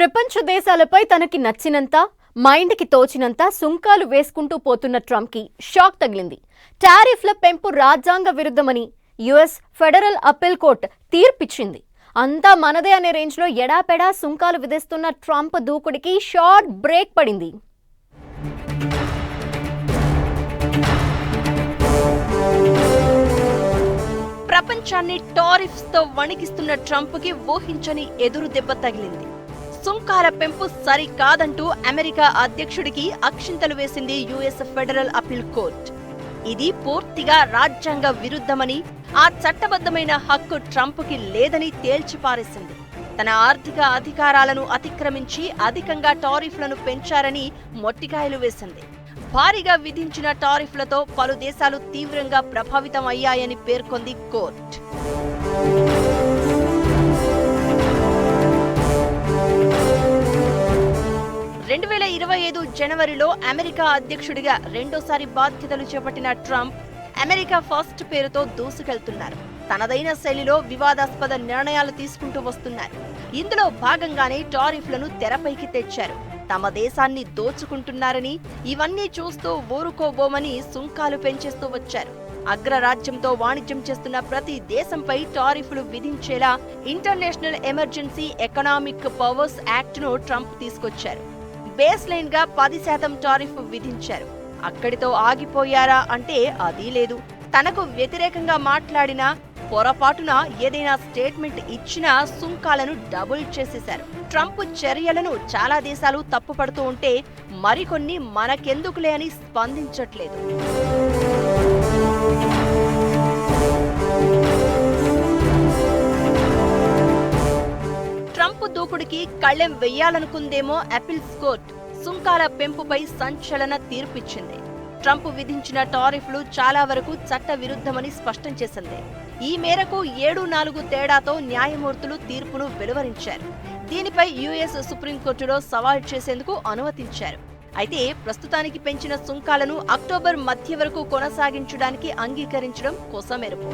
ప్రపంచ దేశాలపై తనకి నచ్చినంత మైండ్కి తోచినంత సుంకాలు వేసుకుంటూ పోతున్న ట్రంప్కి షాక్ తగిలింది. టారిఫ్ల పెంపు రాజ్యాంగ విరుద్ధమని యుఎస్ ఫెడరల్ అప్పీల్ కోర్ట్ తీర్పిచ్చింది. అంతా మనదే అనే రేంజ్లో ఎడాపెడా సుంకాలు విధిస్తున్న ట్రంప్ దూకుడికి షార్ట్ బ్రేక్ పడింది. ప్రపంచాన్ని టారిఫ్స్తో వణికిస్తున్న ట్రంప్కి ఊహించని ఎదురు దెబ్బ తగిలింది. సుంకాల పెంపు సరికాదంటూ అమెరికా అధ్యక్షుడికి అక్షింతలు వేసింది యుఎస్ ఫెడరల్ అప్పీల్ కోర్ట్. ఇది పూర్తిగా రాజ్యాంగ విరుద్ధమని ఆ చట్టబద్ధమైన హక్కు ట్రంప్కి లేదని తేల్చిపారేసింది తన ఆర్థిక అధికారాలను అతిక్రమించి అధికంగా టారిఫ్లను పెంచారని మొట్టికాయలు వేసింది. భారీగా విధించిన టారిఫ్లతో పలు దేశాలు తీవ్రంగా ప్రభావితం అయ్యాయని పేర్కొంది కోర్టు. ఐదు జనవరిలో అమెరికా అధ్యక్షుడిగా రెండోసారి బాధ్యతలు చేపట్టిన ట్రంప్ అమెరికా ఫస్ట్ పేరుతో దూసుకెళ్తున్నారు. తనదైన శైలిలో వివాదాస్పద నిర్ణయాలు తీసుకుంటూ వస్తున్నారు. ఇందులో భాగంగానే టారిఫ్లను తెరపైకి తెచ్చారు. తమ దేశాన్ని దోచుకుంటున్నారని ఇవన్నీ చూస్తూ ఊరుకోబోమని సుంకాలు పెంచేస్తూ వచ్చారు. అగ్రరాజ్యంతో వాణిజ్యం చేస్తున్న ప్రతి దేశంపై టారిఫ్లు విధించేలా ఇంటర్నేషనల్ ఎమర్జెన్సీ ఎకనామిక్ పవర్స్ యాక్ట్ను ట్రంప్ తీసుకొచ్చారు. బేస్ లైన్గా పది శాతం టారిఫ్ విధించారు. అక్కడితో ఆగిపోయారా అంటే అదీ లేదు. తనకు వ్యతిరేకంగా మాట్లాడినా పొరపాటున ఏదైనా స్టేట్మెంట్ ఇచ్చినా సుంకాలను డబుల్ చేసేశారు. ట్రంప్ చర్యలను చాలా దేశాలు తప్పుపడుతూ ఉంటే మరికొన్ని మనకెందుకులే అని స్పందించట్లేదు. ట్రంప్ దూకుడికి కళ్ళెం వెయ్యాలనుకుందేమో అపిల్స్ కోర్ట్ సుంకాల పెంపుపై సంచలన తీర్పిచ్చింది. ట్రంప్ విధించిన టారిఫ్లు చాలా వరకు చట్ట విరుద్ధమని స్పష్టం చేసింది. ఈ మేరకు ఏడు నాలుగు తేడాతో న్యాయమూర్తులు తీర్పును వెలువరించారు. దీనిపై యుఎస్ సుప్రీంకోర్టులో సవాల్ చేసేందుకు అనుమతించారు. అయితే ప్రస్తుతానికి పెంచిన సుంకాలను అక్టోబర్ మధ్య వరకు కొనసాగించడానికి అంగీకరించడం కొసమెరుపు.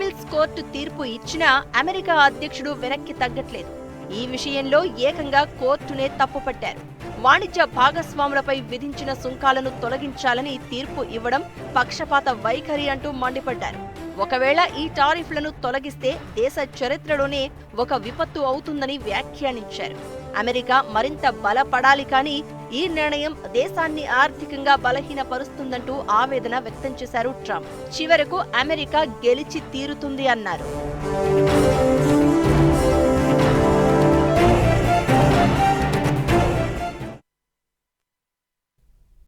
అప్పీల్స్ కోర్టు తీర్పు ఇచ్చినా అమెరికా అధ్యక్షుడు వెనక్కి తగ్గట్లేదు. ఈ విషయంలో ఏకంగా కోర్టునే తప్పుపట్టారు. వాణిజ్య భాగస్వాములపై విధించిన సుంకాలను తొలగించాలని తీర్పు ఇవ్వడం పక్షపాత వైఖరి అంటూ మండిపడ్డారు. ఒకవేళ ఈ టారిఫ్లను తొలగిస్తే దేశ చరిత్రలోనే ఒక విపత్తు అవుతుందని వ్యాఖ్యానించారు. అమెరికా మరింత బలపడాలి కానీ ఈ నిర్ణయం దేశాన్ని ఆర్థికంగా బలహీనపరుస్తుందంటూ ఆవేదన వ్యక్తం చేశారు ట్రంప్. చివరకు అమెరికా గెలిచి తీరుతుంది అన్నారు.